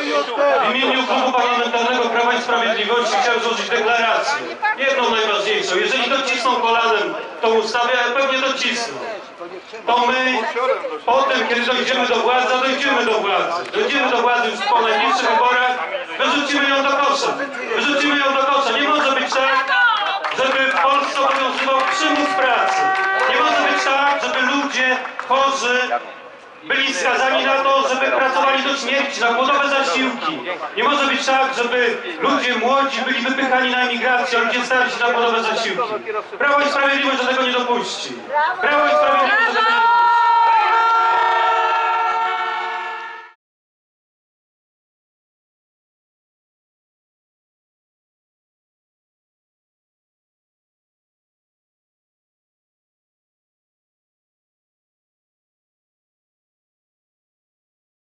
W imieniu Klubu Parlamentarnego Prawa i Sprawiedliwości chciałem złożyć deklarację. Jedną najważniejszą. Jeżeli docisną kolanem tą ustawę, a pewnie docisną, to my potem, kiedy dojdziemy do władzy, dojdziemy do władzy. Dojdziemy do władzy już po najbliższych wyborach, wyrzucimy ją do kosza. Wyrzucimy ją do kosza. Nie może być tak, żeby w Polsce obowiązywał przymus pracy. Nie może być tak, żeby ludzie chorzy byli skazani na to, żeby śmierci, na głodowe zasiłki. Nie może być tak, żeby ludzie młodzi byli wypychani na emigrację, a ludzie starsi na głodowe zasiłki. Prawo i Sprawiedliwość do tego nie dopuści. Prawo i Sprawiedliwość